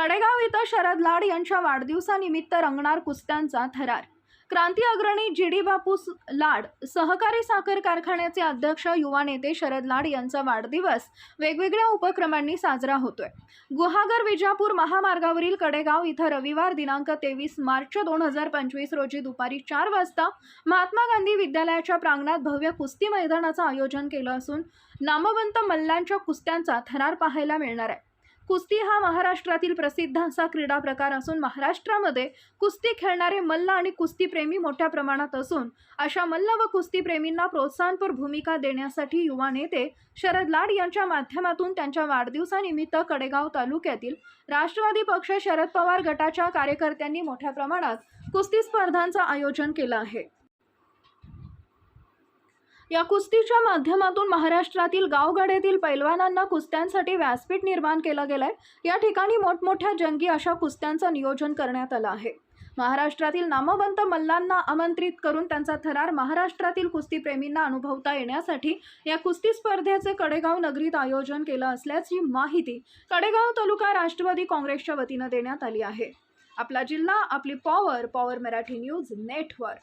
कडेगाव इथं शरद लाड यांच्या वाढदिवसानिमित्त रंगणार कुस्त्यांचा थरार. क्रांती अग्रणी जी डी बापू लाड सहकारी साखर कारखान्याचे अध्यक्ष युवा नेते शरद लाड यांचा वाढदिवस वेगवेगळ्या उपक्रमांनी साजरा होतोय. गुहागर विजापूर महामार्गावरील कडेगाव इथं रविवार दिनांक तेवीस मार्च दोन हजार पंचवीस रोजी दुपारी चार वाजता महात्मा गांधी विद्यालयाच्या प्रांगणात भव्य कुस्ती मैदानाचं आयोजन केलं असून नामवंत मल्लांच्या कुस्त्यांचा थरार पाहायला मिळणार आहे. कुस्ती हा महाराष्ट्रातील प्रसिद्ध असा क्रीडा प्रकार असून महाराष्ट्रामध्ये कुस्ती खेळणारे मल्ल आणि कुस्तीप्रेमी मोठ्या प्रमाणात असून अशा मल्ल व कुस्तीप्रेमींना प्रोत्साहनपर भूमिका देण्यासाठी युवा नेते शरद लाड यांच्या माध्यमातून त्यांच्या वाढदिवसानिमित्त कडेगाव तालुक्यातील राष्ट्रवादी पक्ष शरद पवार गटाच्या कार्यकर्त्यांनी मोठ्या प्रमाणात कुस्ती स्पर्धांचं आयोजन केलं आहे. या कुस्तीच्या माध्यमातून महाराष्ट्रातील गावगाड्यातील पैलवानांना कुस्त्यांसाठी व्यासपीठ निर्माण केलं गेलंय. या ठिकाणी मोठमोठ्या जंगी अशा कुस्त्यांचं नियोजन करण्यात आलं आहे. महाराष्ट्रातील नामवंत मल्लांना आमंत्रित करून त्यांचा थरार महाराष्ट्रातील कुस्तीप्रेमींना अनुभवता येण्यासाठी या कुस्ती स्पर्धेचे कडेगाव नगरीत आयोजन केलं असल्याची माहिती कडेगाव तालुका राष्ट्रवादी काँग्रेसच्या वतीनं देण्यात आली आहे. आपला जिल्हा आपली power power Marathi news network